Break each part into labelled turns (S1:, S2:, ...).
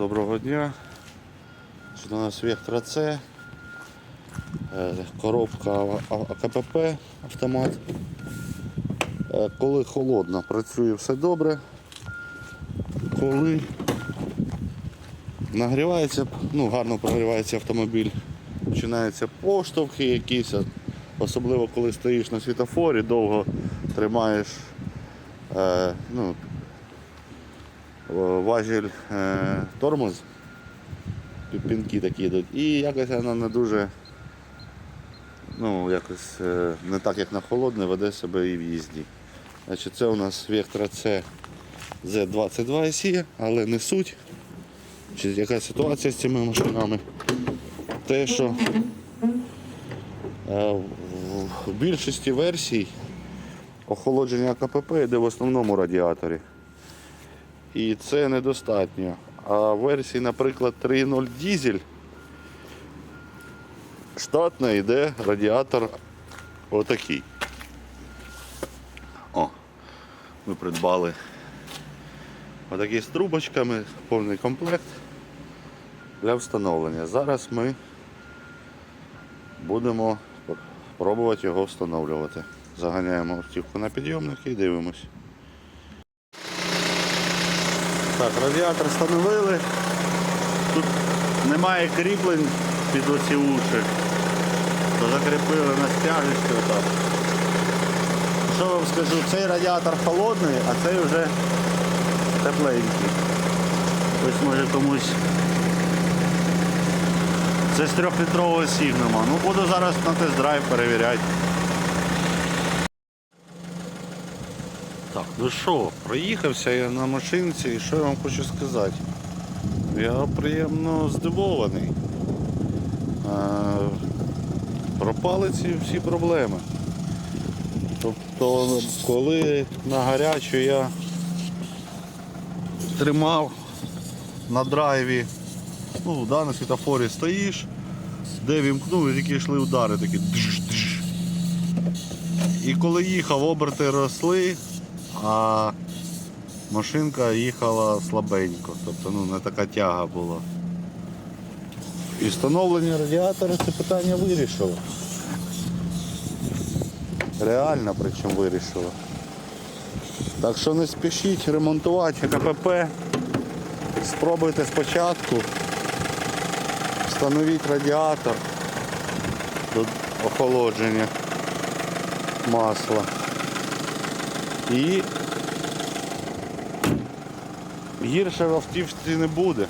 S1: Доброго дня. Що у нас Вектора С, е, коробка АКПП автомат. Е, Коли холодно, працює все добре. Коли нагрівається, ну гарно прогрівається автомобіль, починаються поштовхи якісь, особливо коли стоїш на світофорі, довго тримаєш е, ну, важіль е, тормоз, пі- пінки такі йдуть, і якось вона не дуже, ну, якось е, не так, як на холодне, веде себе і в їзді. Значить, це у нас Vectra C Z22 SE, але не суть. Яка ситуація з цими машинами? Те, що е, в більшості версій охолодження КПП йде в основному радіаторі. І це недостатньо. А версії, наприклад, 3.0 дізель штатно йде радіатор отакий. О, ми придбали отакі з трубочками, повний комплект для встановлення. Зараз ми будемо пробувати його встановлювати. Заганяємо автівку на підйомники і дивимось. Так, радіатор встановили. Тут немає кріплень під оці уші. То закріпили на стяжечці отак. Що вам скажу, цей радіатор холодний, а цей вже тепленький. Ось може комусь. Це з трьохлітрового сігнума. Ну буду зараз на тест-драйв перевіряти. Так, ну що, проїхався я на машинці і що я вам хочу сказати? Я приємно здивований. Пропали ці всі проблеми. Тобто, коли на гарячу я тримав на драйві, ну, да, на світофорі стоїш, де вімкнув, і тільки йшли удари такі. І коли їхав, оберти росли, а машинка їхала слабенько, тобто ну, не така тяга була. І встановлення радіатора це питання вирішило. Реально причому вирішило. Так що не спішіть ремонтувати КПП. Спробуйте спочатку. Встановіть радіатор до охолодження масла. І гірше в автівці не буде.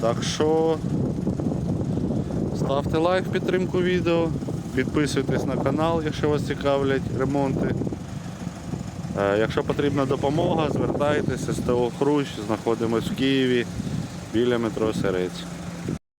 S1: Так що ставте лайк в підтримку відео, підписуйтесь на канал, якщо вас цікавлять ремонти. Е, Якщо потрібна допомога, звертайтеся, СТО Хрущ, знаходимось в Києві біля метро Серець.